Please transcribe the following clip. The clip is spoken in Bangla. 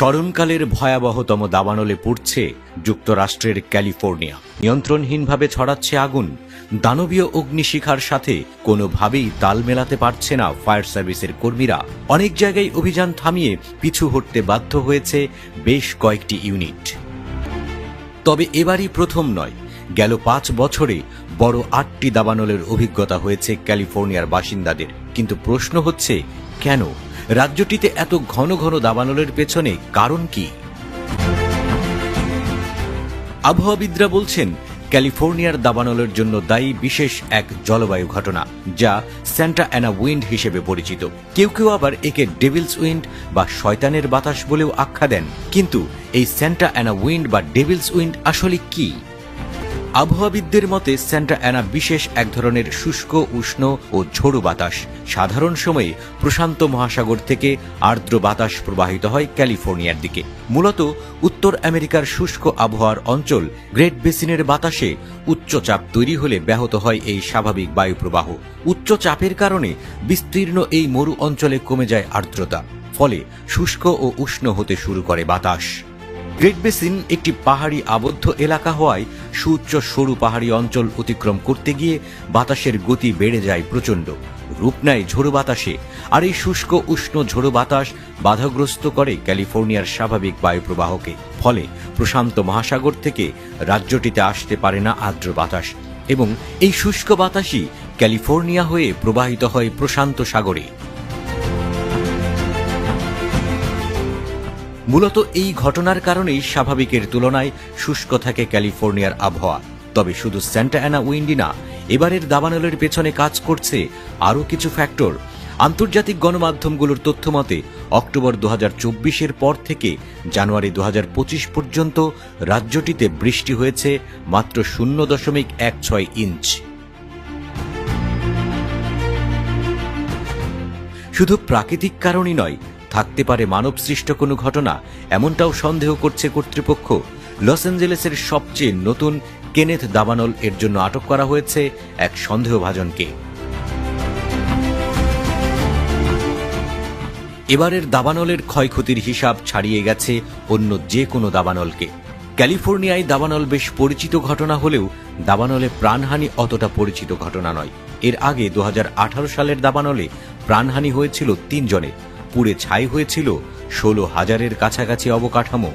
স্মরণকালের ভয়াবহতম দাবানলে পড়ছে যুক্তরাষ্ট্রের ক্যালিফোর্নিয়া। নিয়ন্ত্রণহীনভাবে ছড়াচ্ছে আগুন। দানবীয় অগ্নিশিখার সাথে কোনোভাবেই তাল মেলাতে পারছে না ফায়ার সার্ভিসের কর্মীরা। অনেক জায়গায় অভিযান থামিয়ে পিছু হটতে বাধ্য হয়েছে বেশ কয়েকটি ইউনিট। তবে এবারই প্রথম নয়। গেল পাঁচ বছরে বড় আটটি দাবানলের অভিজ্ঞতা হয়েছে ক্যালিফোর্নিয়ার বাসিন্দাদের। কিন্তু প্রশ্ন হচ্ছে, কেন? রাজ্যটিতে এত ঘন ঘন দাবানলের পেছনে কারণ কি? আবহাওয়াবিদরা বলছেন, ক্যালিফোর্নিয়ার দাবানলের জন্য দায়ী বিশেষ এক জলবায়ু ঘটনা, যা স্যান্টা অ্যানা উইন্ড হিসেবে পরিচিত। কেউ কেউ আবার একে ডেভিলস উইন্ড বা শয়তানের বাতাস বলেও আখ্যা দেন। কিন্তু এই স্যান্টা অ্যানা উইন্ড বা ডেভিলস উইন্ড আসলে কি? আবহাওয়াবিদদের মতে, স্যান্টা অ্যানা বিশেষ এক ধরনের শুষ্ক, উষ্ণ ও ঝোড়ো বাতাস। সাধারণ সময়ে প্রশান্ত মহাসাগর থেকে আর্দ্র বাতাস প্রবাহিত হয় ক্যালিফোর্নিয়ার দিকে। মূলত উত্তর আমেরিকার শুষ্ক আবহাওয়ার অঞ্চল গ্রেট বেসিনের বাতাসে উচ্চচাপ তৈরি হলে ব্যাহত হয় এই স্বাভাবিক বায়ু প্রবাহ উচ্চ চাপের কারণে বিস্তীর্ণ এই মরু অঞ্চলে কমে যায় আর্দ্রতা, ফলে শুষ্ক ও উষ্ণ হতে শুরু করে বাতাস। গ্রেট বেসিন একটি পাহাড়ি আবদ্ধ এলাকা হওয়ায় সুউচ্চ সরু পাহাড়ি অঞ্চল অতিক্রম করতে গিয়ে বাতাসের গতি বেড়ে যায় প্রচণ্ড। রূপ নেয় ঝোড়ো বাতাসে, আর এই শুষ্ক উষ্ণ ঝোড়ো বাতাস বাধাগ্রস্ত করে ক্যালিফোর্নিয়ার স্বাভাবিক বায়ু প্রবাহকে ফলে প্রশান্ত মহাসাগর থেকে রাজ্যটিতে আসতে পারে না আর্দ্র বাতাস, এবং এই শুষ্ক বাতাসই ক্যালিফোর্নিয়া হয়ে প্রবাহিত হয় প্রশান্ত সাগরে। মূলত এই ঘটনার কারণেই স্বাভাবিকের তুলনায় শুষ্ক থাকে ক্যালিফোর্নিয়ার আবহাওয়া। তবে শুধু স্যান্টা অ্যানা উইন্ডি না, এবারের দাবানলের পেছনে কাজ করছে আরও কিছু ফ্যাক্টর। আন্তর্জাতিক গণমাধ্যমগুলোর তথ্য মতে, অক্টোবর দু এর পর থেকে জানুয়ারি দু হাজার পঁচিশ পর্যন্ত রাজ্যটিতে বৃষ্টি হয়েছে মাত্র শূন্য দশমিক এক ছয় ইঞ্চ। শুধু প্রাকৃতিক কারণই নয় থাকতে পারে মানবসৃষ্ট কোনো ঘটনা, এমনটাও সন্দেহ করছে কর্তৃপক্ষ। লস অ্যাঞ্জেলেসের সবচেয়ে নতুন কেনেথ দাবানল এর জন্য আটক করা হয়েছে এক সন্দেহভাজনকে। এবারের দাবানলের ক্ষয়ক্ষতির হিসাব ছাড়িয়ে গেছে অন্য যে কোনো দাবানলকে। ক্যালিফোর্নিয়ায় দাবানল বেশ পরিচিত ঘটনা হলেও দাবানলে প্রাণহানি অতটা পরিচিত ঘটনা নয়। এর আগে দু হাজার আঠারো সালের দাবানলে প্রাণহানি হয়েছিল তিনজনের। পুড়ে ছাই হয়েছিল ষোলো হাজারের কাছাকাছি অবকাঠামো।